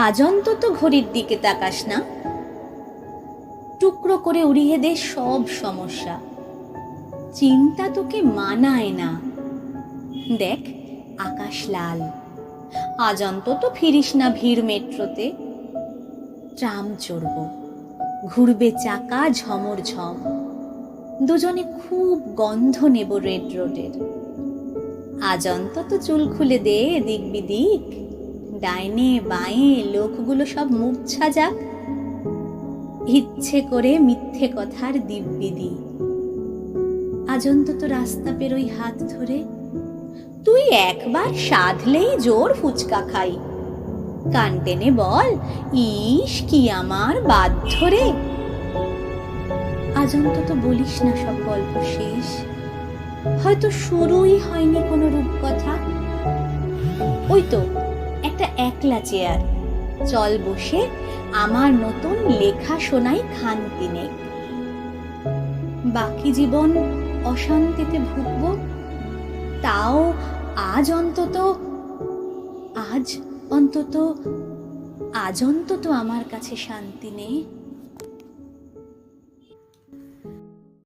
আজ অন্তত ঘড়ির দিকে তাকাস না। টুকরো করে উড়িয়ে দে সব সমস্যা। চিন্তা তোকে মানায় না। দেখ, আকাশ লাল। আজ অন্তত ফিরিস না ভিড় মেট্রোতে। ট্রাম চড়ব। ঘুরবে চাকা ঝমর ঝম। দুজনে খুব গন্ধ নেব রেড রোডের। আজ অন্তত চুল খুলে দে এদিক বিদিক। ডাইনে বাঁয়ে লোকগুলো সব মূর্ছা যাক ইচ্ছে করে মিথ্যে কথার দিব্যি দি আজ রাস্তা পেরোই হাত ধরে। তুই একবার সাধলেই জোর ফুচকা খাই। কান টেনে বল, ইস, কি আমার বাধ্য রে আজ অন্তত বলিস না সব গল্প শেষ। হয়তো শুরুই হয়নি কোনো রূপকথা। ওই তো একটা একলা চেয়ার। চল বসে আমার নতুন লেখা শোনাই খান তিনেক বাকি জীবন অশান্তিতে ভুগব, তাও আজ অন্তত আজ অন্তত আজ অন্তত আমার কাছে শান্তি নেই।